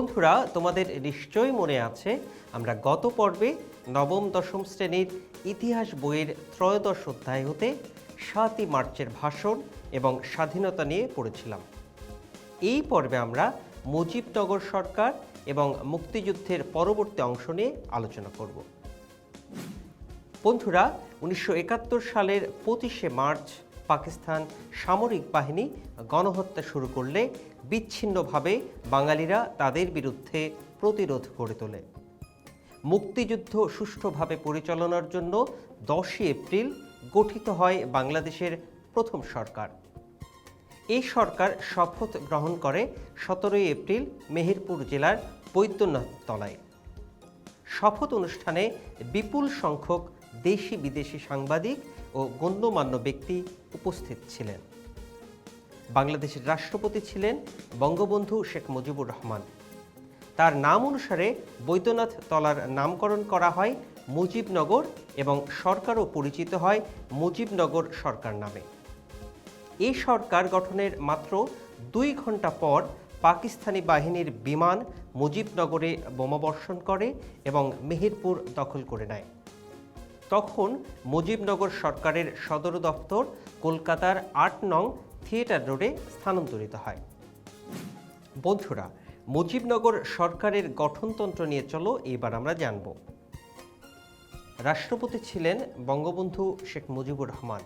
বন্ধুরা, তোমাদের নিশ্চয়ই মনে আছে, আমরা গত পর্বে নবম দশম শ্রেণির ইতিহাস বইয়ের ত্রয়োদশ অধ্যায় হতে সাতই মার্চের ভাষণ এবং স্বাধীনতা নিয়ে পড়েছিলাম। এই পর্বে আমরা মুজিবনগর সরকার এবং মুক্তিযুদ্ধের পরবর্তী অংশ নিয়ে আলোচনা করব। বন্ধুরা, উনিশশো একাত্তর সালের পঁচিশে মার্চ পাকিস্তান সামরিক বাহিনী গণহত্যা শুরু করলে বিচ্ছিন্নভাবে বাঙালিরা তাদের বিরুদ্ধে প্রতিরোধ গড়ে তোলে। মুক্তিযুদ্ধ সুষ্ঠুভাবে পরিচালনার জন্য দশই এপ্রিল গঠিত হয় বাংলাদেশের প্রথম সরকার। এই সরকার শপথ গ্রহণ করে সতেরোই এপ্রিল মেহেরপুর জেলার বৈদ্যনাথ তলায়। শপথ অনুষ্ঠানে বিপুল সংখ্যক দেশি বিদেশি সাংবাদিক ও গণ্যমান্য ব্যক্তি উপস্থিত ছিলেন। বাংলাদেশের রাষ্ট্রপতি ছিলেন বঙ্গবন্ধু শেখ মুজিবুর রহমান। তার নাম অনুসারে বৈদ্যনাথ তলার নামকরণ করা হয় মুজিবনগর এবং সরকারও পরিচিত হয় মুজিবনগর সরকার নামে। এই সরকার গঠনের মাত্র দুই ঘণ্টা পর পাকিস্তানি বাহিনীর বিমান মুজিবনগরে বোমাবর্ষণ করে এবং মেহেরপুর দখল করে নেয়। তখন মুজিবনগর সরকারের সদর দপ্তর কলকাতার আট নং থিয়েটার রোডে স্থানান্তরিত হয়। বন্ধুরা, মুজিবনগর সরকারের গঠনতন্ত্র নিয়ে চলো, এবার আমরা জানব। রাষ্ট্রপতি ছিলেন বঙ্গবন্ধু শেখ মুজিবুর রহমান।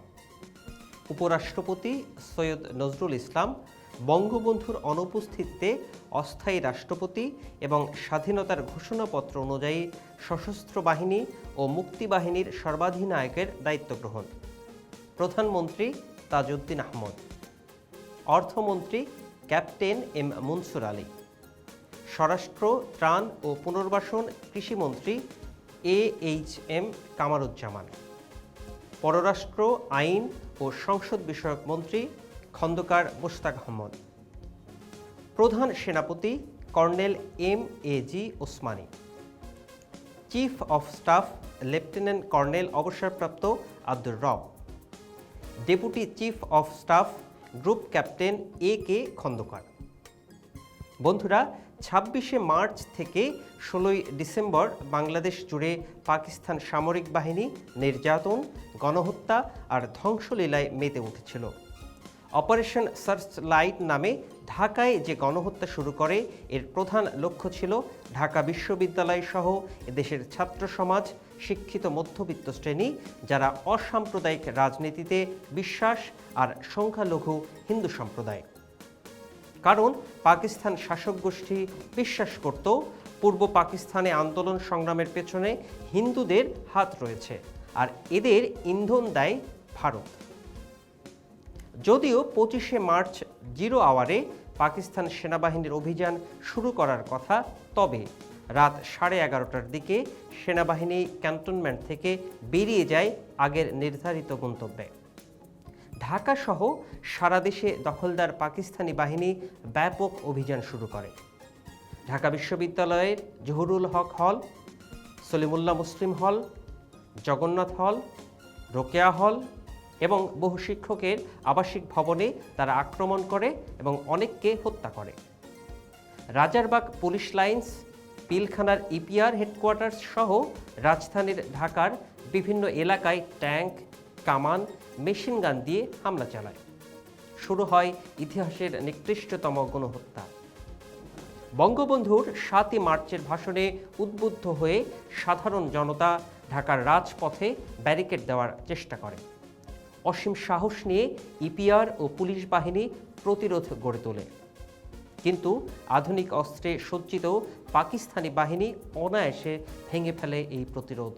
উপরাষ্ট্রপতি সৈয়দ নজরুল ইসলাম বঙ্গবন্ধুর অনুপস্থিতিতে অস্থায়ী রাষ্ট্রপতি এবং স্বাধীনতার ঘোষণাপত্র অনুযায়ী সশস্ত্র বাহিনী ও মুক্তিবাহিনীর সর্বাধিনায়কের দায়িত্ব গ্রহণ। প্রধানমন্ত্রী তাজউদ্দিন আহমদ। অর্থমন্ত্রী ক্যাপ্টেন এম মনসুর আলী। স্বরাষ্ট্র, ত্রাণ ও পুনর্বাসন কৃষিমন্ত্রী এ এইচ এম কামারুজ্জামান। পররাষ্ট্র, আইন ও সংসদ বিষয়ক মন্ত্রী খন্দকার মোশতাক আহমদ। প্রধান সেনাপতি colonel M A G Osmani. Chief of staff lieutenant colonel অবসরপ্রাপ্ত Abdur Rab. Deputy chief of staff group captain A K Khandakar. বন্ধুরা, ছাব্বিশে মার্চ থেকে ষোলোই ডিসেম্বর বাংলাদেশ জুড়ে পাকিস্তান সামরিক বাহিনী, নির্যাতন, গণহত্যা আর ধ্বংসলীলায় মেতে উঠেছিল। অপারেশন সার্চ লাইট নামে ঢাকায় যে গণহত্যা শুরু করে, এর প্রধান লক্ষ্য ছিল ঢাকা বিশ্ববিদ্যালয় সহ এদেশের ছাত্র সমাজ, শিক্ষিত মধ্যবিত্ত শ্রেণি, যারা অসাম্প্রদায়িক রাজনীতিতে বিশ্বাস আর সংখ্যালঘু হিন্দু সম্প্রদায়। কারণ পাকিস্তান শাসক গোষ্ঠী বিশ্বাস করত, পূর্ব পাকিস্তানে আন্দোলন সংগ্রামের পেছনে হিন্দুদের হাত রয়েছে, আর এদের ইন্ধন দেয় ভারত। যদিও পঁচিশে মার্চ জিরো আওয়ারে পাকিস্তান সেনাবাহিনীর অভিযান শুরু করার কথা, তবে রাত সাড়ে এগারোটার দিকে সেনাবাহিনী ক্যান্টনমেন্ট থেকে বেরিয়ে যায় আগের নির্ধারিত গন্তব্যে। ঢাকাসহ সারা দেশে দখলদার পাকিস্তানি বাহিনী ব্যাপক অভিযান শুরু করে। ঢাকা বিশ্ববিদ্যালয়ের জহুরুল হক হল, সলিমুল্লাহ মুসলিম হল, জগন্নাথ হল, রোকেয়া হল এবং বহু শিক্ষকের আবাসিক ভবনে তারা আক্রমণ করে এবং অনেককে হত্যা করে। রাজারবাগ পুলিশ লাইন্স, পিলখানার ইপিআর হেডকোয়ার্টার্স সহ রাজধানীর ঢাকার বিভিন্ন এলাকায় ট্যাঙ্ক, কামান, মেশিন গান দিয়ে হামলা চালায়। শুরু হয় ইতিহাসের নিকৃষ্টতম গণহত্যা। বঙ্গবন্ধুর সাতই মার্চের ভাষণে উদ্বুদ্ধ হয়ে সাধারণ জনতা ঢাকার রাজপথে ব্যারিকেড দেওয়ার চেষ্টা করে। অসীম সাহস নিয়ে ইপিআর ও পুলিশ বাহিনী প্রতিরোধ গড়ে তোলে। কিন্তু আধুনিক অস্ত্রে সজ্জিত পাকিস্তানি বাহিনী অনায়াসে ভেঙে ফেলে এই প্রতিরোধ।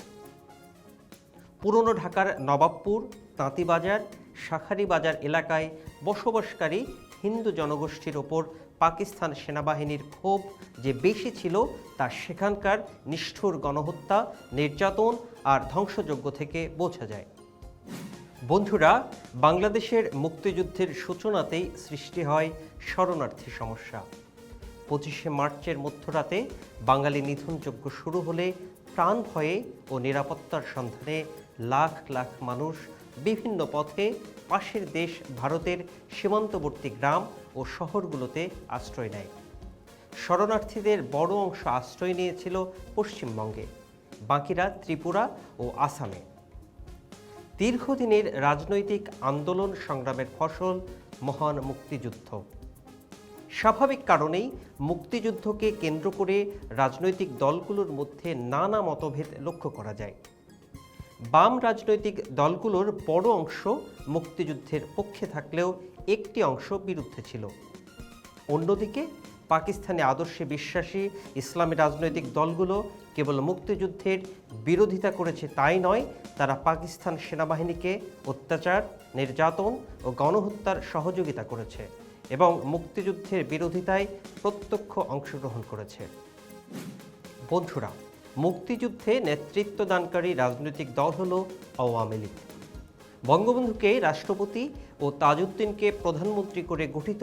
পুরনো ঢাকার নবাবপুর, তাঁতিবাজার শাখারি বাজার এলাকায় বসবাসকারী হিন্দু জনগোষ্ঠীর ওপর পাকিস্তান সেনাবাহিনীর ক্ষোভ যে বেশি ছিল, তা সেখানকার নিষ্ঠুর গণহত্যা, নির্যাতন আর ধ্বংসযজ্ঞ থেকে বোঝা যায়। বন্ধুরা, বাংলাদেশের মুক্তিযুদ্ধের সূচনাতেই সৃষ্টি হয় শরণার্থী সমস্যা। পঁচিশে মার্চের মধ্যরাতে বাঙালি নিধনযজ্ঞ শুরু হলে প্রাণ ভয়ে ও নিরাপত্তার সন্ধানে লাখ লাখ মানুষ বিভিন্ন পথে পাশের দেশ ভারতের সীমান্তবর্তী গ্রাম ও শহরগুলোতে আশ্রয় নেয়। শরণার্থীদের বড় অংশ আশ্রয় নিয়েছিল পশ্চিমবঙ্গে। বাকিরা ত্রিপুরা ও আসামে। দীর্ঘদিনের রাজনৈতিক আন্দোলন সংগ্রামের ফসল, মহান মুক্তিযুদ্ধ। স্বাভাবিক কারণেই মুক্তিযুদ্ধকে কেন্দ্র করে রাজনৈতিক দলগুলোর মধ্যে নানা মতভেদ লক্ষ্য করা যায়। বাম রাজনৈতিক দলগুলোর বড় অংশ মুক্তিযুদ্ধের পক্ষে থাকলেও একটি অংশ বিরুদ্ধে ছিল। অন্যদিকে, পাকিস্তানি আদর্শে বিশ্বাসী ইসলামী রাজনৈতিক দলগুলো কেবল মুক্তিযুদ্ধের বিরোধিতা করেছে তাই নয়, তারা পাকিস্তান সেনাবাহিনীকে অত্যাচার, নির্যাতন ও গণহত্যার সহযোগিতা করেছে এবং মুক্তিযুদ্ধের বিরোধিতায় প্রত্যক্ষ অংশগ্রহণ করেছে। বন্ধুরা, মুক্তিযুদ্ধে নেতৃত্বদানকারী রাজনৈতিক দল হল আওয়ামী লীগ। বঙ্গবন্ধুকে রাষ্ট্রপতি ও তাজউদ্দিনকে প্রধানমন্ত্রী করে গঠিত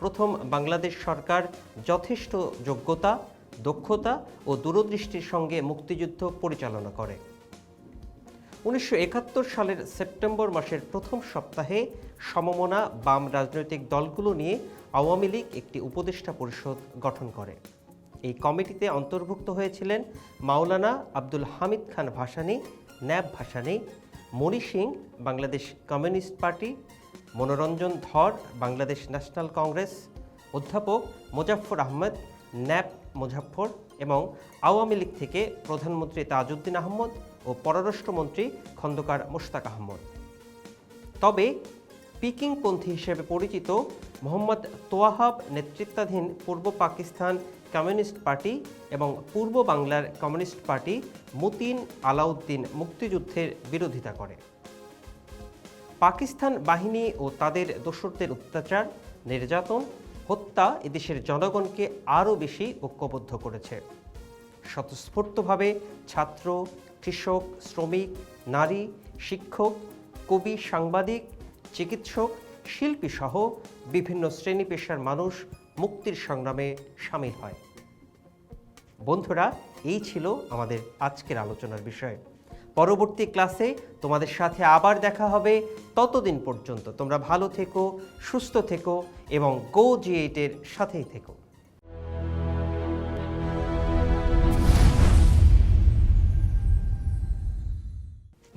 প্রথম বাংলাদেশ সরকার যথেষ্ট যোগ্যতা দক্ষতা ও দূরদৃষ্টির সঙ্গে মুক্তিযুদ্ধ পরিচালনা করে। উনিশশো একাত্তর সালের সেপ্টেম্বর মাসের প্রথম সপ্তাহে সমমনা বাম রাজনৈতিক দলগুলো নিয়ে আওয়ামী লীগ একটি উপদেষ্টা পরিষদ গঠন করে। এই কমিটিতে অন্তর্ভুক্ত হয়েছিলেন Maulana Abdul Hamid Khan Bhashani, NAP Bhashani, Moni Singh, Bangladesh communist party, Manoranjan Dhar, Bangladesh national Congress, অধ্যাপক মোজাফফর আহমেদ ন্যাপ মুজাফফর এবং আওয়ামী লীগ থেকে প্রধানমন্ত্রী তাজউদ্দিন আহমদ ও পররাষ্ট্রমন্ত্রী খন্দকার মোশতাক আহমদ। তবে পিকিংপন্থী হিসেবে পরিচিত মোহাম্মদ তোয়াহাব নেতৃত্বাধীন পূর্ব পাকিস্তান কমিউনিস্ট পার্টি এবং পূর্ব বাংলার কমিউনিস্ট পার্টি মতিন আলাউদ্দিন মুক্তিযুদ্ধের বিরোধিতা করে। পাকিস্তান বাহিনী ও তাদের দোসরদের অত্যাচার, নির্যাতন হত্যা এদেশের জনগণকে আরও বেশি ঐক্যবদ্ধ করেছে। স্বতঃস্ফূর্তভাবে ছাত্র, কৃষক, শ্রমিক, নারী, শিক্ষক, কবি, সাংবাদিক, চিকিৎসক শিল্পী সহ বিভিন্ন শ্রেণি পেশার মানুষ মুক্তির সংগ্রামে সামিল হয়। বন্ধুরা, এই ছিল আমাদের আজকের আলোচনার বিষয়। পরবর্তী ক্লাসে তোমাদের সাথে আবার দেখা হবে। ততদিন পর্যন্ত তোমরা ভালো থেকো, সুস্থ থেকো এবং গো জি এইটের সাথেই থেকো।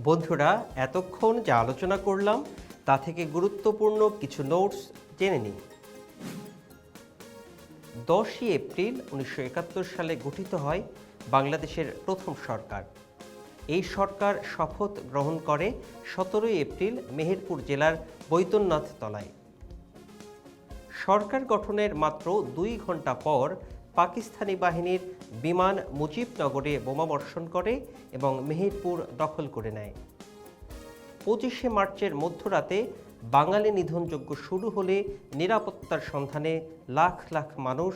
বন্ধুরা, এতক্ষণ যে আলোচনা করলাম, তা থেকে গুরুত্বপূর্ণ কিছু নোটস জেনে নিই। দশই এপ্রিল উনিশশো একাত্তর সালে গঠিত হয় বাংলাদেশের প্রথম সরকার। এই সরকার শপথ গ্রহণ করে সতেরোই এপ্রিল মেহেরপুর জেলার বৈদ্যনাথ তলায় সরকার গঠনের মাত্র দুই ঘণ্টা পর পাকিস্তানি বাহিনীর বিমান মুজিবনগরে বোমাবর্ষণ করে এবং মেহেরপুর দখল করে নেয়। পঁচিশে মার্চের মধ্যরাতে বাঙালি নিধনযজ্ঞ শুরু হলে নিরাপত্তার সন্ধানে লাখ লাখ মানুষ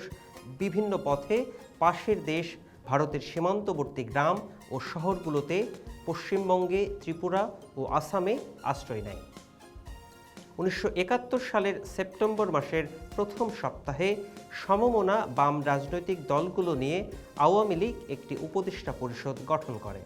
বিভিন্ন পথে পাশের দেশ, ভারতের সীমান্তবর্তী গ্রাম ও শহরগুলোতে পশ্চিমবঙ্গে, ত্রিপুরা ও আসামে আশ্রয় নেয়। উনিশশো একাত্তর সালের সেপ্টেম্বর মাসের প্রথম সপ্তাহে সমমনা বাম রাজনৈতিক দলগুলো নিয়ে আওয়ামী লীগ একটি উপদেষ্টা পরিষদ গঠন করে।